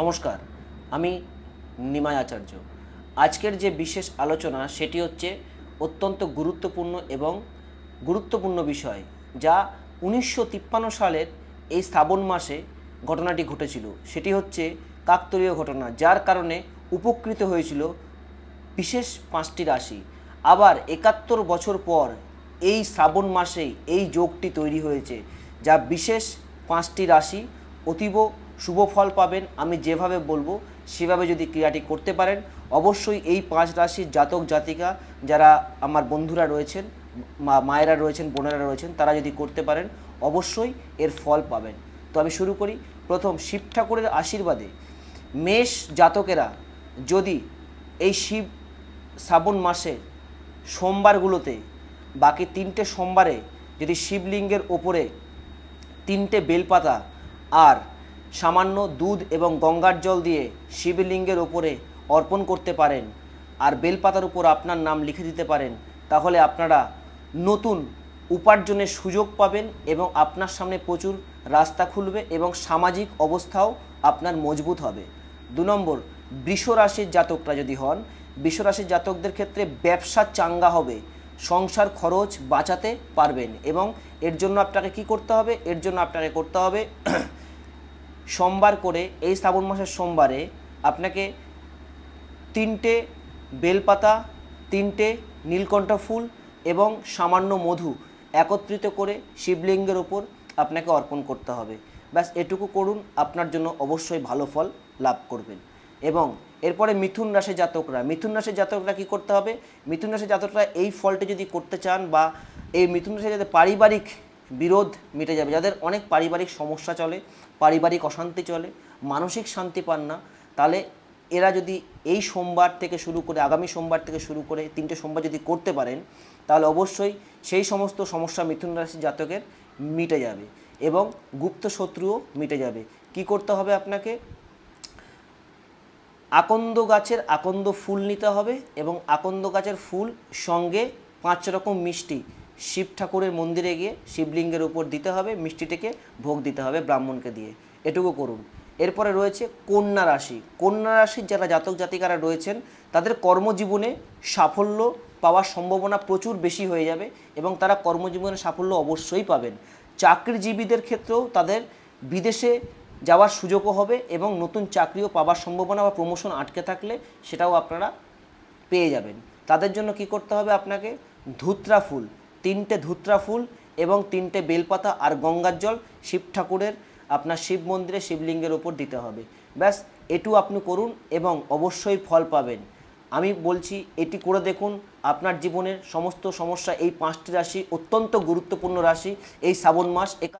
নমস্কার, আমি নিমাই আচার্য আজকের যে বিশেষ আলোচনা সেটি হচ্ছে অত্যন্ত গুরুত্বপূর্ণ এবং গুরুত্বপূর্ণ বিষয় যা উনিশশো তিপ্পান্ন সালের এই শ্রাবণ মাসে ঘটনাটি ঘটেছিল। সেটি হচ্ছে কাকতলীয় ঘটনা, যার কারণে উপকৃত হয়েছিল বিশেষ পাঁচটি রাশি। আবার একাত্তর বছর পর এই শ্রাবণ মাসেই এই যোগটি তৈরি হয়েছে, যা বিশেষ পাঁচটি রাশি অতীব শুভ ফল পাবেন। আমি যেভাবে বলব, সেভাবে যদি ক্রিয়াটি করতে পারেন, অবশ্যই এই পাঁচ রাশির জাতক জাতিকা যারা আমার বন্ধুরা রয়েছেন মায়েরা রয়েছেন, বোনেরা রয়েছেন, তারা যদি করতে পারেন, অবশ্যই এর ফল পাবেন। তো আমি শুরু করি। প্রথম, শিব ঠাকুরের আশীর্বাদে। মেষ জাতকেরা যদি এই শিব শ্রাবণ মাসে সোমবারগুলোতে, বাকি তিনটে সোমবারে যদি শিবলিঙ্গের ওপরে তিনটে বেলপাতা আর সামান্য দুধ এবং গঙ্গার জল দিয়ে শিবলিঙ্গের ওপরে অর্পণ করতে পারেন। আর বেলপাতার উপর আপনার নাম লিখে দিতে পারেন। তাহলে আপনারা নতুন উপার্জনের সুযোগ পাবেন এবং আপনার সামনে প্রচুর রাস্তা খুলবে এবং সামাজিক অবস্থাও আপনার মজবুত হবে। দু নম্বর বৃষ রাশির জাতকরা যদি হন বৃষ রাশির জাতকদের ক্ষেত্রে ব্যবসা চাঙ্গা হবে। সংসার খরচ বাঁচাতে পারবেন এবং এর জন্য আপনাকে কি করতে হবে? এর জন্য আপনাকে করতে হবে সোমবার করে, এই শ্রাবণ মাসের সোমবারে আপনাকে তিনটে বেলপাতা, তিনটে নীলকণ্ঠ ফুল এবং সামান্য মধু একত্রিত করে শিবলিঙ্গের ওপর আপনাকে অর্পণ করতে হবে। ব্যাস, এটুকু করুন, আপনার জন্য অবশ্যই ভালো ফল লাভ করবেন। এবং এরপরে মিথুন রাশি জাতকরা, মিথুন রাশি জাতকরা কি করতে হবে? মিথুন রাশি জাতকরা এই ফলটি যদি করতে চান বা এই মিথুন রাশি যাতে পারিবারিক বিরোধ মিটে যাবে। যাদের অনেক পারিবারিক সমস্যা চলে, পারিবারিক অশান্তি চলে, মানসিক শান্তি পান না, তাহলে এরা যদি এই সোমবার থেকে শুরু করে, আগামী সোমবার থেকে শুরু করে তিনটে সোমবার যদি করতে পারেন, তাহলে অবশ্যই সেই সমস্ত সমস্যা মিথুন রাশি জাতকের মিটে যাবে এবং গুপ্ত শত্রুও মিটে যাবে। কি করতে হবে আপনাকে? আকন্দ গাছের আকন্দ ফুল নিতে হবে এবং আকন্দ গাছের ফুল সঙ্গে পাঁচ রকম মিষ্টি শিব ঠাকুরের মন্দিরে গিয়ে শিবলিঙ্গের উপর দিতে হবে, মিষ্টিটিকে ভোগ দিতে হবে ব্রাহ্মণকে দিয়ে। এটুকু করুন। এরপরে রয়েছে কন্যা রাশি। কন্যা রাশির যারা জাতক জাতিকারা রয়েছেন, তাদের কর্মজীবনে সাফল্য পাওয়ার সম্ভাবনা প্রচুর বেশি হয়ে যাবে এবং তারা কর্মজীবনে সাফল্য অবশ্যই পাবেন। চাকরিজীবীদের ক্ষেত্রেও তাদের বিদেশে যাওয়ার সুযোগও হবে এবং নতুন চাকরিও পাওয়ার সম্ভাবনা বা প্রমোশন আটকে থাকলে সেটাও আপনারা পেয়ে যাবেন। তাদের জন্য কি করতে হবে আপনাকে? ধুত্রা ফুল। তিনটে ধুত্রা ফুল এবং তিনটে বেলপাতা আর গঙ্গার জল শিব ঠাকুরের, আপনার শিব মন্দিরে শিবলিঙ্গের ওপর দিতে হবে। ব্যাস এটু আপনি করুন এবং অবশ্যই ফল পাবেন। আমি বলছি, এটি করে দেখুন, আপনার জীবনের সমস্ত সমস্যা এই পাঁচটি রাশি অত্যন্ত গুরুত্বপূর্ণ রাশি, এই শ্রাবণ মাস